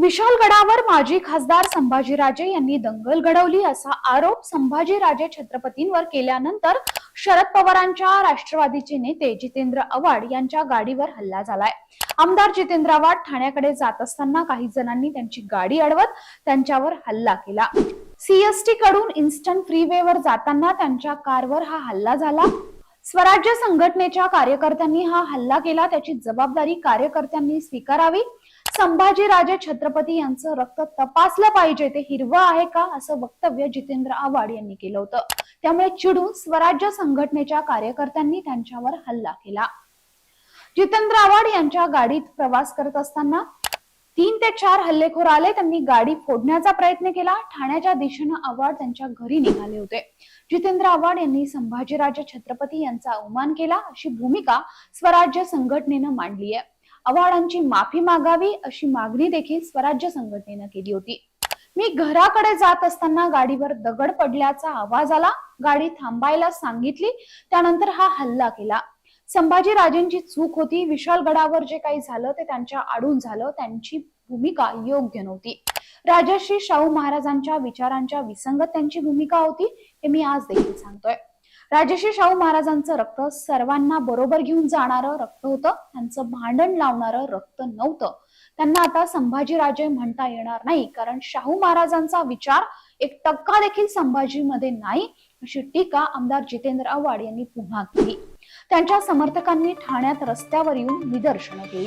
विशालगडावर माजी खासदार संभाजीराजे यांनी दंगल घडवली असा आरोप संभाजीराजे छत्रपतींवर केल्यानंतर शरद पवारांच्या राष्ट्रवादीचे नेते जितेंद्र आव्हाड यांच्या गाडीवर हल्ला झालाय. आमदार जितेंद्र आव्हाड ठाण्याकडे जात असताना काही जणांनी त्यांची गाडी अडवत त्यांच्यावर हल्ला केला. सीएसटी कडून इन्स्टंट फ्रीवेवर जाताना त्यांच्या कारवर हा हल्ला झाला. स्वराज्य संघटनेच्या कार्यकर्त्यांनी हा हल्ला केला. त्याची जबाबदारी कार्यकर्त्यांनी स्वीकारावी. संभाजीराजे छत्रपती यांचं रक्त तपासलं पाहिजे ते हिरवं आहे का? असं वक्तव्य जितेंद्र आव्हाड यांनी केलं होतं. त्यामुळे चिडून स्वराज्य संघटनेच्या कार्यकर्त्यांनी त्यांच्यावर हल्ला केला. जितेंद्र आव्हाड यांच्या गाडीत प्रवास करत असताना तीन ते चार हल्लेखोर आले त्यांनी गाडी फोडण्याचा प्रयत्न केला. ठाण्याच्या दिशेनं आव्हाड त्यांच्या घरी निघाले होते. जितेंद्र आव्हाड यांनी संभाजीराजे छत्रपती यांचा अवमान केला. अशी भूमिका स्वराज्य संघटनेनं मांडली आहे. आव्हाडांची माफी मागावी अशी मागणी देखील स्वराज्य संघटनेनं केली होती. मी घराकडे जात असताना गाडीवर दगड पडल्याचा आवाज आला. गाडी थांबायला सांगितली. त्यानंतर हा हल्ला केला. संभाजीराजेंची चूक होती. विशालगडावर जे काही झालं ते त्यांच्या आडून झालं. त्यांची भूमिका योग्य नव्हती. राजश्री शाहू महाराजांच्या विचारांच्या विसंगत त्यांची भूमिका होती हे मी आज देखील सांगतोय. राजश्री शाहू महाराजांचं रक्त सर्वांना बरोबर घेऊन जाणारं रक्त होतं. त्यांचं भांडण लावणारं रक्त नव्हतं. त्यांना आता संभाजीराजे म्हणता येणार नाही. कारण शाहू महाराजांचा विचार एक टक्का देखील संभाजीमध्ये नाही अशी टीका आमदार जितेंद्र आव्हाड यांनी पुन्हा केली. त्यांच्या समर्थकांनी ठाण्यात रस्त्यावर येऊन निदर्शनं केली.